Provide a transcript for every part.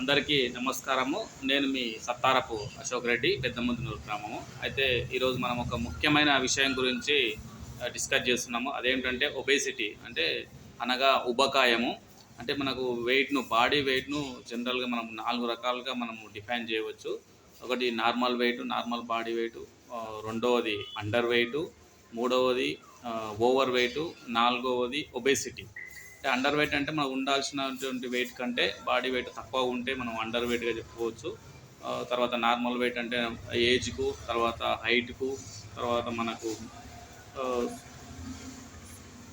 అందరికీ నమస్కారము. నేను మీ సత్తారపు అశోక్ రెడ్డి పెద్దముందునూరు గ్రామము. అయితే ఈరోజు మనం ఒక ముఖ్యమైన విషయం గురించి డిస్కస్ చేస్తున్నాము. అదేంటంటే ఒబేసిటీ అంటే అనగా ఉబకాయము. అంటే మనకు వెయిట్ను బాడీ వెయిట్ను జనరల్గా మనం నాలుగు రకాలుగా మనము డిఫైన్ చేయవచ్చు. ఒకటి normal weight normal body weight రెండవది అండర్ వెయిట్ మూడవది ఓవర్ వెయిట్ నాలుగవది ఒబేసిటీ. అంటే అండర్ వెయిట్ అంటే మనం ఉండాల్సినటువంటి వెయిట్ కంటే బాడీ వెయిట్ తక్కువ ఉంటే మనం అండర్ వెయిట్గా చెప్పుకోవచ్చు. తర్వాత నార్మల్ వెయిట్ అంటే ఏజ్కు తర్వాత హైట్కు తర్వాత మనకు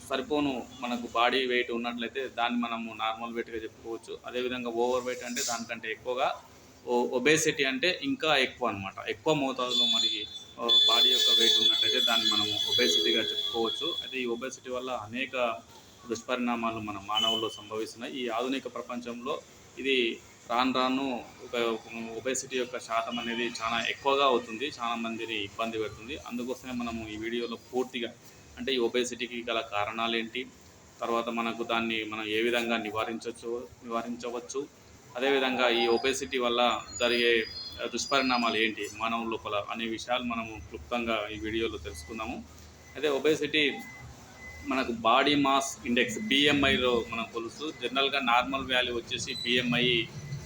సరిపోను మనకు బాడీ వెయిట్ ఉన్నట్లయితే దాన్ని మనము నార్మల్ వెయిట్గా చెప్పుకోవచ్చు. అదేవిధంగా ఓవర్ వెయిట్ అంటే దానికంటే ఎక్కువగా ఒబేసిటీ అంటే ఇంకా ఎక్కువ అనమాట ఎక్కువ మోతాదులో మరి బాడీ యొక్క వెయిట్ ఉన్నట్లయితే దాన్ని మనము ఒబేసిటీగా చెప్పుకోవచ్చు. అయితే ఈ ఒబేసిటీ వల్ల అనేక దుష్పరిణామాలు మన మానవుల్లో సంభవిస్తున్నాయి. ఈ ఆధునిక ప్రపంచంలో ఇది రాను రాను ఒక ఒబేసిటీ యొక్క శాతం అనేది చాలా ఎక్కువగా అవుతుంది. చాలా మందిని ఇబ్బంది పెడుతుంది. అందుకోసమే మనము ఈ వీడియోలో పూర్తిగా అంటే ఈ ఒబేసిటీకి గల కారణాలు ఏంటి? తర్వాత మనకు దాన్ని మనం ఏ విధంగా నివారించవచ్చు నివారించవచ్చు? అదేవిధంగా ఈ ఒబేసిటీ వల్ల జరిగే దుష్పరిణామాలు ఏంటి? మానవ లోపల అనే విషయాలు మనము క్లుప్తంగా ఈ వీడియోలో తెలుసుకుందాము. అయితే ఒబేసిటీ మనకు బాడీ మాస్ ఇండెక్స్ బిఎంఐలో మనం కొలుస్తూ జనరల్గా నార్మల్ వాల్యూ వచ్చేసి బిఎంఐ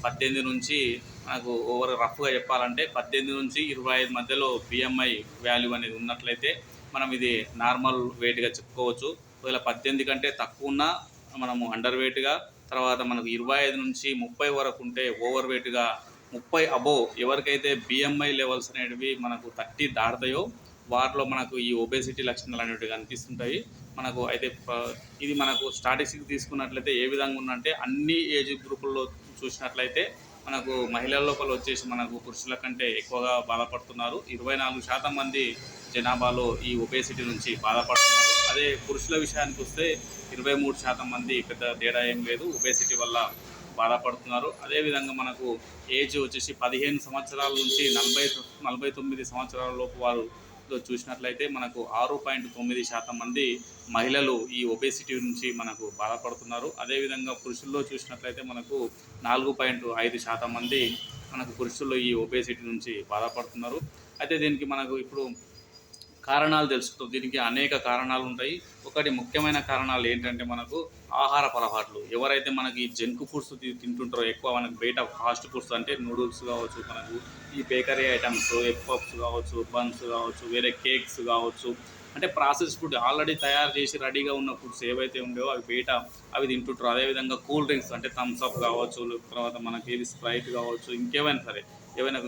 పద్దెనిమిది నుంచి మనకు ఓవర్ రఫ్గా చెప్పాలంటే పద్దెనిమిది నుంచి ఇరవై ఐదు మధ్యలో బిఎంఐ వాల్యూ అనేది ఉన్నట్లయితే మనం ఇది నార్మల్ వెయిట్గా చెప్పుకోవచ్చు. ఒకవేళ పద్దెనిమిది కంటే తక్కువ ఉన్నా మనము అండర్ వెయిట్గా తర్వాత మనకు ఇరవై ఐదు నుంచి ముప్పై వరకు ఉంటే ఓవర్ వెయిట్గా ముప్పై అబోవ్ ఎవరికైతే బిఎంఐ లెవెల్స్ అనేటివి మనకు థర్టీ దాడతాయో వారిలో మనకు ఈ ఒబేసిటీ లక్షణాలు అనేవి కనిపిస్తుంటాయి. మనకు అయితే ఇది మనకు స్టాటిస్టిక్ తీసుకున్నట్లయితే ఏ విధంగా ఉందంటే అన్ని ఏజ్ గ్రూపుల్లో చూసినట్లయితే మనకు మహిళల లోపల వచ్చేసి మనకు పురుషుల కంటే ఎక్కువగా బాధపడుతున్నారు. ఇరవై నాలుగు శాతం మంది జనాభాలో ఈ ఒబేసిటీ నుంచి బాధపడుతున్నారు. అదే పురుషుల విషయానికి వస్తే ఇరవై మూడు శాతం మంది పెద్ద తేడా ఏం లేదు. ఒబేసిటీ వల్ల బాధపడుతున్నారు. అదేవిధంగా మనకు ఏజ్ వచ్చేసి పదిహేను సంవత్సరాల నుంచి నలభై నలభై తొమ్మిది సంవత్సరాల లోపు వారు చూసినట్లయితే మనకు ఆరు పాయింట్ తొమ్మిది శాతం మంది మహిళలు ఈ ఒబేసిటీ నుంచి మనకు బాధపడుతున్నారు. అదేవిధంగా పురుషుల్లో చూసినట్లయితే మనకు నాలుగు పాయింట్ ఐదు శాతం మంది మనకు పురుషుల్లో ఈ ఒబేసిటీ నుంచి బాధపడుతున్నారు. అయితే దీనికి మనకు ఇప్పుడు కారణాలు తెలుసుకుంటాం. దీనికి అనేక కారణాలు ఉంటాయి. ఒకటి ముఖ్యమైన కారణాలు ఏంటంటే మనకు ఆహార అలవాట్లు ఎవరైతే మనకి జంక్ ఫుడ్స్ తింటుంటారో ఎక్కువ మనకు బయట ఫాస్ట్ ఫుడ్స్ అంటే నూడిల్స్ కావచ్చు మనకు ఈ బేకరీ ఐటమ్స్ ఎగ్ పప్స్ కావచ్చు బన్స్ కావచ్చు వేరే కేక్స్ కావచ్చు. అంటే ప్రాసెస్ ఫుడ్ ఆల్రెడీ తయారు చేసి రెడీగా ఉన్న ఫుడ్స్ ఏవైతే ఉండేవో అవి బయట అవి తింటుంటారు. అదేవిధంగా కూల్ డ్రింక్స్ అంటే థమ్స్ అప్ కావచ్చు తర్వాత మనకి ఏది స్ప్రైట్ కావచ్చు ఇంకేమైనా సరే ఏవైనా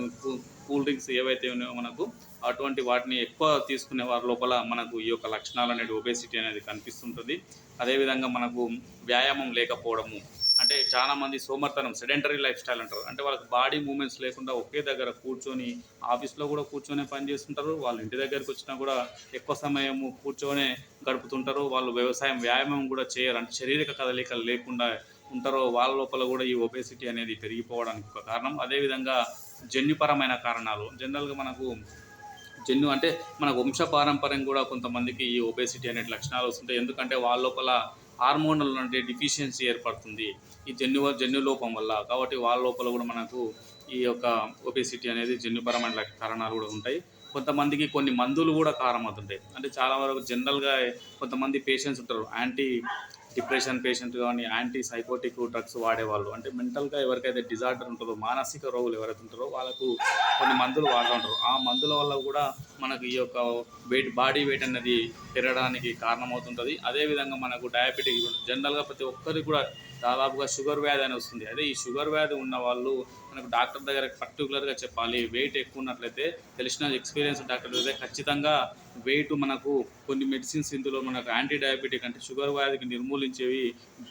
కూల్ డ్రింక్స్ ఏవైతే ఉన్నాయో మనకు అటువంటి వాటిని ఎక్కువ తీసుకునే వారి లోపల మనకు ఈ యొక్క లక్షణాలు అనేది ఒబేసిటీ అనేది కనిపిస్తుంటుంది. అదేవిధంగా మనకు వ్యాయామం లేకపోవడము అంటే చాలా మంది సోమర్తనం సెడెంటరీ లైఫ్ స్టైల్ అంటారు. అంటే వాళ్ళకి బాడీ మూమెంట్స్ లేకుండా ఒకే దగ్గర కూర్చొని ఆఫీస్లో కూడా కూర్చొని పని చేస్తుంటారు. వాళ్ళ ఇంటి దగ్గరికి వచ్చినా కూడా ఎక్కువ సమయం కూర్చొనే గడుపుతుంటారు. వాళ్ళు వ్యవసాయం వ్యాయామం కూడా చేయరు. అంటే శారీరక కదలికలు లేకుండా ఉంటారో వాళ్ళ లోపల కూడా ఈ ఒబేసిటీ అనేది పెరిగిపోవడానికి ఒక కారణం. అదేవిధంగా జన్యుపరమైన కారణాలు. జనరల్గా మనకు జన్యు అంటే మన వంశ పారంపర్యం కూడా కొంతమందికి ఈ ఒబేసిటీ అనే లక్షణాలు వస్తుంటాయి. ఎందుకంటే వాళ్ళ లోపల హార్మోనల్ అంటే డిఫిషియన్సీ ఏర్పడుతుంది ఈ జన్యు జన్యు లోపం వల్ల. కాబట్టి వాళ్ళ లోపల కూడా మనకు ఈ యొక్క ఒబేసిటీ అనేది జన్యుపరమైన కారణాలు కూడా ఉంటాయి. కొంతమందికి కొన్ని మందులు కూడా కారణమవుతుంటాయి అంటే చాలా వరకు జనరల్గా కొంతమంది పేషెంట్స్ ఉంటారు. యాంటీ డిప్రెషన్ పేషెంట్ కానీ యాంటీ సైకోటిక్ డ్రగ్స్ వాడేవాళ్ళు. అంటే మెంటల్గా ఎవరికైతే డిజార్డర్ ఉంటుందో మానసిక రోగులు ఎవరైతే ఉంటారో వాళ్ళకు కొన్ని మందులు వాడుతూ ఉంటారు. ఆ మందుల వల్ల కూడా మనకు ఈ యొక్క వెయిట్ బాడీ వెయిట్ అనేది పెరగడానికి కారణమవుతుంటుంది. అదేవిధంగా మనకు డయాబెటిక్ జనరల్గా ప్రతి ఒక్కరికి కూడా దాదాపుగా షుగర్ వ్యాధి అని వస్తుంది. అదే ఈ షుగర్ వ్యాధి ఉన్న వాళ్ళు మనకు డాక్టర్ దగ్గర పర్టికులర్గా చెప్పాలి వెయిట్ ఎక్కువ ఉన్నట్లయితే తెలిసిన ఎక్స్పీరియన్స్ డాక్టర్ అయితే ఖచ్చితంగా వెయిట్ మనకు కొన్ని మెడిసిన్స్ ఇందులో మనకు యాంటీ డయాబెటిక్ అంటే షుగర్ వ్యాధికి నిర్మూలించేవి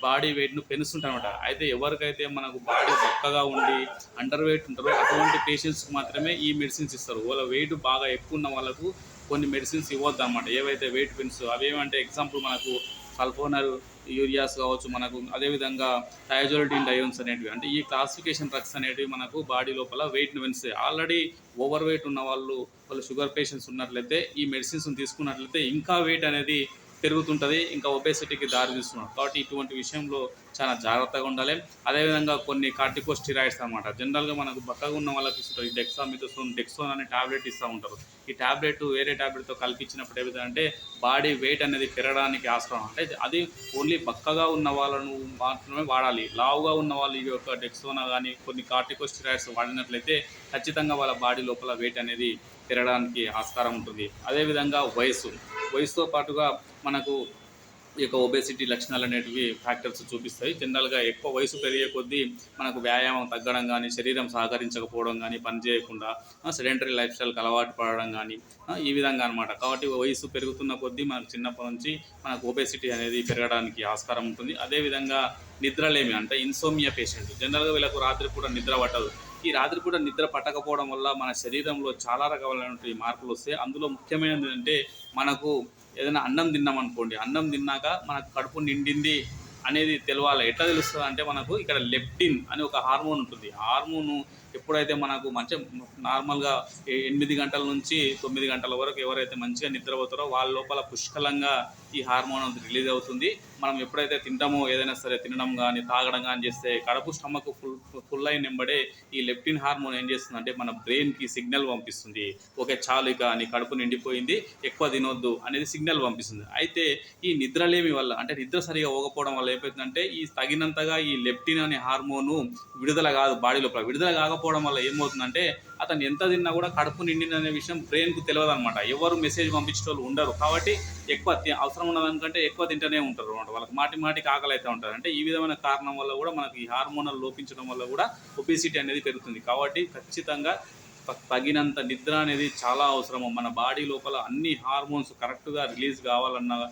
బాడీ వెయిట్ను పెంచుతుంటారనమాట అయితే ఎవరికైతే మనకు బాడీ చక్కగా ఉండి అండర్ వెయిట్ ఉంటారో అటువంటి పేషెంట్స్కి మాత్రమే ఈ మెడిసిన్స్ ఇస్తారు. వాళ్ళ వెయిట్ బాగా ఎక్కువ ఉన్న వాళ్ళకు కొన్ని మెడిసిన్స్ ఇవ్వద్దు అనమాట ఏవైతే వెయిట్ పెన్స్ అవేమంటే ఎగ్జాంపుల్ మనకు సల్ఫోనర్ యూరియాస్ కావచ్చు మనకు అదేవిధంగా థయాజోలిటిన్ డయోన్స్ అనేటివి అంటే ఈ క్లాసిఫికేషన్ డ్రగ్స్ అనేటివి మనకు బాడీ లోపల వెయిట్ని పెంచుతాయి ఆల్రెడీ ఓవర్ వెయిట్ ఉన్న వాళ్ళు వాళ్ళు షుగర్ పేషెంట్స్ ఉన్నట్లయితే ఈ మెడిసిన్స్ తీసుకున్నట్లయితే ఇంకా వెయిట్ అనేది పెరుగుతుంటుంది. ఇంకా ఒబేసిటీకి దారి తీస్తున్నాం. కాబట్టి ఇటువంటి విషయంలో చాలా జాగ్రత్తగా ఉండాలి. అదేవిధంగా కొన్ని కార్టికోస్టిరాయిడ్స్ అనమాట జనరల్గా మనకు బక్కగా ఉన్న వాళ్ళకి ఇస్తుంటారు ఈ డెక్సామిథోసోన్ డెక్సోన్ అనే టాబ్లెట్ ఇస్తూ ఉంటారు. ఈ టాబ్లెట్ వేరే టాబ్లెట్తో కల్పించినప్పుడు ఏమిటంటే బాడీ వెయిట్ అనేది పెరగడానికి ఆస్కారం. అంటే అది ఓన్లీ బక్కగా ఉన్న వాళ్ళను మాత్రమే వాడాలి. లావుగా ఉన్న వాళ్ళు ఈ యొక్క డెక్సోనా కానీ కొన్ని కార్టికోస్టిరాయిడ్స్ వాడినట్లయితే ఖచ్చితంగా వాళ్ళ బాడీ లోపల వెయిట్ అనేది పెరగడానికి ఆస్కారం ఉంటుంది. అదేవిధంగా వయసు వయసుతో పాటుగా మనకు ఈ యొక్క ఒబేసిటీ లక్షణాలు అనేటివి ఫ్యాక్టర్స్ చూపిస్తాయి. జనరల్గా ఎక్కువ వయసు పెరిగే కొద్దీ మనకు వ్యాయామం తగ్గడం కానీ శరీరం సహకరించకపోవడం కానీ పని చేయకుండా సెడెంటరీ లైఫ్ స్టైల్కి అలవాటు పడడం కానీ ఈ విధంగా అనమాట కాబట్టి వయసు పెరుగుతున్న కొద్దీ మనకు చిన్నప్పటి నుంచి మనకు ఒబేసిటీ అనేది పెరగడానికి ఆస్కారం ఉంటుంది. అదేవిధంగా నిద్రలేమి అంటే ఇన్సోమియా పేషెంట్ జనరల్గా వీళ్ళకు రాత్రి కూడా నిద్ర పట్టదు. ఈ రాత్రి కూడా నిద్ర పట్టకపోవడం వల్ల మన శరీరంలో చాలా రకాలైనటువంటి మార్పులు వస్తాయి. అందులో ముఖ్యమైనది ఏంటంటే మనకు ఏదైనా అన్నం తిన్నాం అనుకోండి అన్నం తిన్నాక మనకు కడుపు నిండింది అనేది తెలవాలి. ఎట్లా తెలుస్తుంది అంటే మనకు ఇక్కడ లెప్టిన్ అని ఒక హార్మోన్ ఉంటుంది. హార్మోను హార్మోన్ ఎప్పుడైతే మనకు మంచి నార్మల్గా ఎనిమిది గంటల నుంచి తొమ్మిది గంటల వరకు ఎవరైతే మంచిగా నిద్రపోతారో వాళ్ళ లోపల పుష్కలంగా ఈ హార్మోన్ రిలీజ్ అవుతుంది. మనం ఎప్పుడైతే తింటామో ఏదైనా సరే తినడం కానీ తాగడం కానీ చేస్తే కడుపు స్టమక్ ఫుల్ ఫుల్ అయిన వెంబడే ఈ లెప్టిన్ హార్మోన్ ఏం చేస్తుంది అంటే మన బ్రెయిన్కి సిగ్నల్ పంపిస్తుంది. ఓకే చాలు ఇక నీ కడుపు నిండిపోయింది ఎక్కువ తినొద్దు అనేది సిగ్నల్ పంపిస్తుంది. అయితే ఈ నిద్రలేమి వల్ల అంటే నిద్ర సరిగా పోకపోవడం వల్ల ఏమవుతుందంటే ఈ తగినంతగా ఈ లెప్టిన్ అనే హార్మోను విడుదల కాదు బాడీ లోపల విడుదల కాకపోవడం వల్ల ఏమవుతుందంటే అతను ఎంత తిన్నా కూడా కడుపు నిండింది అనే విషయం బ్రెయిన్కు తెలియదు అనమాట ఎవరు మెసేజ్ పంపించే వాళ్ళు ఉండరు. కాబట్టి ఎక్కువ అవసరం ఉన్నదానికంటే ఎక్కువ తింటూనే ఉంటారు అనమాట వాళ్ళకి మాటి మాటికి ఆకలి అయితే ఉంటారు. అంటే ఈ విధమైన కారణం వల్ల కూడా మనకి ఈ హార్మోనల్ లోపించడం వల్ల కూడా ఒబేసిటీ అనేది పెరుగుతుంది. కాబట్టి ఖచ్చితంగా తగినంత నిద్ర అనేది చాలా అవసరము. మన బాడీ లోపల అన్ని హార్మోన్స్ కరెక్ట్గా రిలీజ్ కావాలన్నా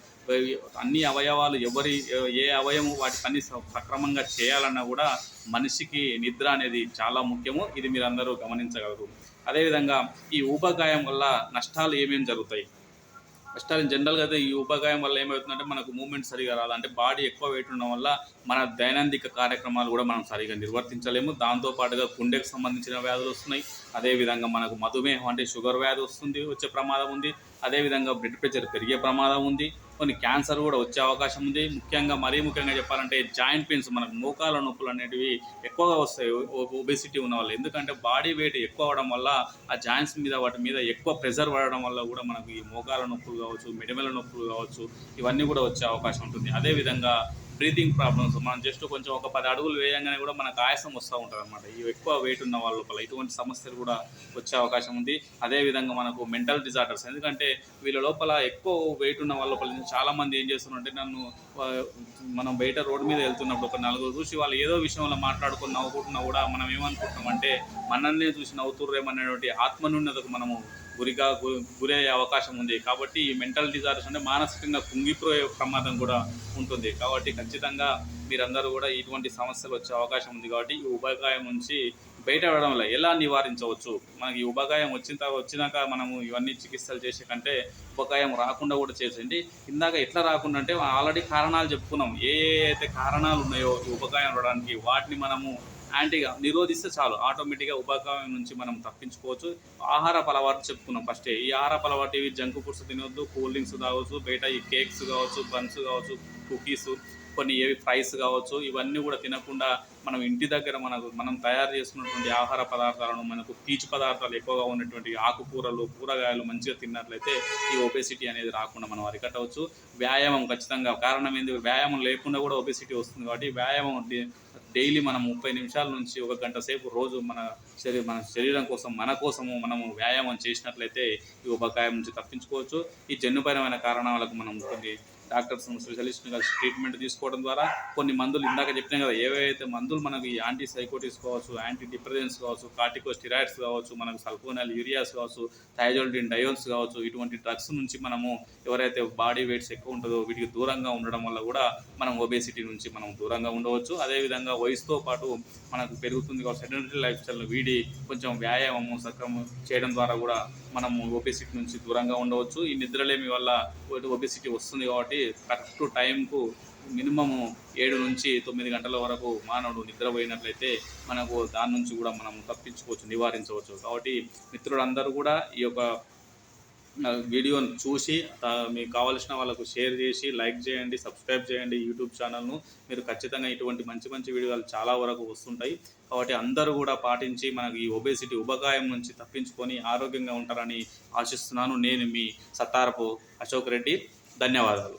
అన్ని అవయవాలు ఎవరి ఏ అవయవం వాటి పని స- సక్రమంగా చేయాలన్నా కూడా మనిషికి నిద్ర అనేది చాలా ముఖ్యము. ఇది మీరు అందరూ గమనించగలరు. అదేవిధంగా ఈ ఊబకాయం వల్ల నష్టాలు ఏమేమి జరుగుతాయి? నష్టాలు జనరల్గా అయితే ఈ ఉపగాయం వల్ల ఏమవుతుందంటే మనకు మూమెంట్ సరిగా రాదు. అంటే బాడీ ఎక్కువ వెయిట్ ఉండడం వల్ల మన దైనందిక కార్యక్రమాలు కూడా మనం సరిగా నిర్వర్తించలేము. దాంతోపాటుగా గుండెకు సంబంధించిన వ్యాధులు వస్తున్నాయి. అదేవిధంగా మనకు మధుమేహం అంటే షుగర్ వ్యాధి వస్తుంది వచ్చే ప్రమాదం ఉంది. అదేవిధంగా బ్లడ్ ప్రెషర్ పెరిగే ప్రమాదం ఉంది. కొన్ని క్యాన్సర్ కూడా వచ్చే అవకాశం ఉంది. ముఖ్యంగా మరీ ముఖ్యంగా చెప్పాలంటే జాయింట్ పెయిన్స్ మనకు మోకాల నొప్పులు అనేటివి ఎక్కువగా వస్తాయి. ఒబేసిటీ ఉన్న వాళ్ళు. ఎందుకంటే బాడీ వెయిట్ ఎక్కువ అవడం వల్ల ఆ జాయింట్స్ మీద వాటి మీద ఎక్కువ ప్రెషర్ పడడం వల్ల కూడా మనకు ఈ మోకాల నొప్పులు కావచ్చు మిడిమెల నొప్పులు కావచ్చు ఇవన్నీ కూడా వచ్చే అవకాశం ఉంటుంది. అదేవిధంగా బ్రీతింగ్ ప్రాబ్లమ్స్ మనం జస్ట్ కొంచెం ఒక పది అడుగులు వేయంగానే కూడా మనకు ఆయాసం వస్తూ ఉంటుంది అనమాట ఎక్కువ వెయిట్ ఉన్న వాళ్ళ లోపల ఇటువంటి సమస్యలు కూడా వచ్చే అవకాశం ఉంది. అదేవిధంగా మనకు మెంటల్ డిజార్డర్స్ ఎందుకంటే వీళ్ళ లోపల ఎక్కువ వెయిట్ ఉన్న వాళ్ళ లోపల చాలామంది ఏం చేస్తున్నారంటే నన్ను మనం బయట రోడ్డు మీద వెళ్తున్నప్పుడు ఒక నలుగురు చూసి వాళ్ళు ఏదో విషయంలో మాట్లాడుకుని నవ్వుకుంటున్నా కూడా మనం ఏమనుకుంటున్నాం అంటే మనల్ని చూసి నవ్వుతుర్రేమనేటువంటి ఆత్మన్యూన్యతకు మనము గురిగా గు- గురయ్యే అవకాశం ఉంది. కాబట్టి ఈ మెంటల్ డిజార్డర్స్ అంటే మానసికంగా కుంగిపోయే ప్రమాదం కూడా ఉంటుంది. కాబట్టి ఖచ్చితంగా మీరందరూ కూడా ఇటువంటి సమస్యలు వచ్చే అవకాశం ఉంది. కాబట్టి ఈ ఉపాయం నుంచి బయటపడడం వల్ల ఎలా నివారించవచ్చు? మనకి ఈ వచ్చిన తర్వాత వచ్చినాక మనము ఇవన్నీ చికిత్సలు చేసే కంటే ఉపకాయం రాకుండా కూడా చేసేయండి. ఇందాక ఎట్లా రాకుండా అంటే ఆల్రెడీ కారణాలు చెప్పుకున్నాం. ఏ ఏ అయితే కారణాలు ఉన్నాయో ఈ ఉపకాయం రావడానికి వాటిని మనము యాంటీగా నిరోధిస్తే చాలు. ఆటోమేటిక్గా ఉపకాయం నుంచి మనం తప్పించుకోవచ్చు. ఆహార అలవాటు చెప్పుకున్నాం ఫస్టే ఈ ఆహార అలవాటు ఇవి జంక్ ఫుడ్స్ తినొద్దు కూల్ డ్రింక్స్ తాగొచ్చు బయట ఈ కేక్స్ కావచ్చు బన్స్ కావచ్చు కుకీస్ కొన్ని ఏవి ఫ్రైస్ కావచ్చు ఇవన్నీ కూడా తినకుండా మనం ఇంటి దగ్గర మనకు మనం తయారు చేసుకున్నటువంటి ఆహార పదార్థాలను మనకు పీచు పదార్థాలు ఎక్కువగా ఉన్నటువంటి ఆకుకూరలు కూరగాయలు మంచిగా తిన్నట్లయితే ఈ ఒబేసిటీ అనేది రాకుండా మనం అరికట్టవచ్చు. వ్యాయామం ఖచ్చితంగా కారణం ఏంది? వ్యాయామం లేకుండా కూడా ఒబేసిటీ వస్తుంది కాబట్టి వ్యాయామం డే- డైలీ మనం ముప్పై నిమిషాల నుంచి ఒక గంట సేపు రోజు మన శరీరం మన శరీరం కోసం మన కోసము మనము వ్యాయామం చేసినట్లయితే ఈ ఉపకాయం నుంచి తప్పించుకోవచ్చు. ఈ జన్యుపరమైన కారణాలకు మనం కొన్ని డాక్టర్స్ స్పెషలిస్ట్ని కలిసి ట్రీట్మెంట్ తీసుకోవడం ద్వారా కొన్ని మందులు ఇందాక చెప్పినాం కదా ఏవైతే మందులు మనకి ఈ యాంటీ సైకోటిక్స్ కావచ్చు యాంటీ డిప్రెజెన్స్ కావచ్చు కార్టికో స్టిరాయిడ్స్ కావచ్చు మనకు సల్ఫోనల్ యూరియాస్ కావచ్చు థైజోల్డిన్ డయోన్స్ కావచ్చు ఇటువంటి డ్రగ్స్ నుంచి మనము ఎవరైతే బాడీ వెయిట్స్ ఎక్కువ ఉంటుందో వీటికి దూరంగా ఉండడం వల్ల కూడా మనం ఒబేసిటీ నుంచి మనం దూరంగా ఉండవచ్చు. అదేవిధంగా వయసుతో పాటు మనకు పెరుగుతుంది కాబట్టి సెడెంటరీ లైఫ్ స్టైల్ వీడి కొంచెం వ్యాయామము సక్రమం చేయడం ద్వారా కూడా మనం ఒబేసిటీ నుంచి దూరంగా ఉండవచ్చు. ఈ నిద్రలేమి వల్ల ఒబేసిటీ వస్తుంది కాబట్టి కరెక్ట్ టైంకు మినిమము ఏడు నుంచి తొమ్మిది గంటల వరకు మానవుడు నిద్రపోయినట్లయితే మనకు దాని నుంచి కూడా మనం తప్పించుకోవచ్చు నివారించవచ్చు. కాబట్టి మిత్రులందరూ కూడా ఈ యొక్క వీడియోను చూసి మీకు కావాల్సిన వాళ్ళకు షేర్ చేసి లైక్ చేయండి సబ్స్క్రైబ్ చేయండి యూట్యూబ్ ఛానల్ను. మీరు ఖచ్చితంగా ఇటువంటి మంచి మంచి వీడియోలు చాలా వరకు వస్తుంటాయి. కాబట్టి అందరూ కూడా పాటించి మనకి ఈ ఒబేసిటీ ఉబకాయం నుంచి తప్పించుకొని ఆరోగ్యంగా ఉంటారని ఆశిస్తున్నాను. నేను మీ సత్తారపు అశోక్ రెడ్డి. ధన్యవాదాలు.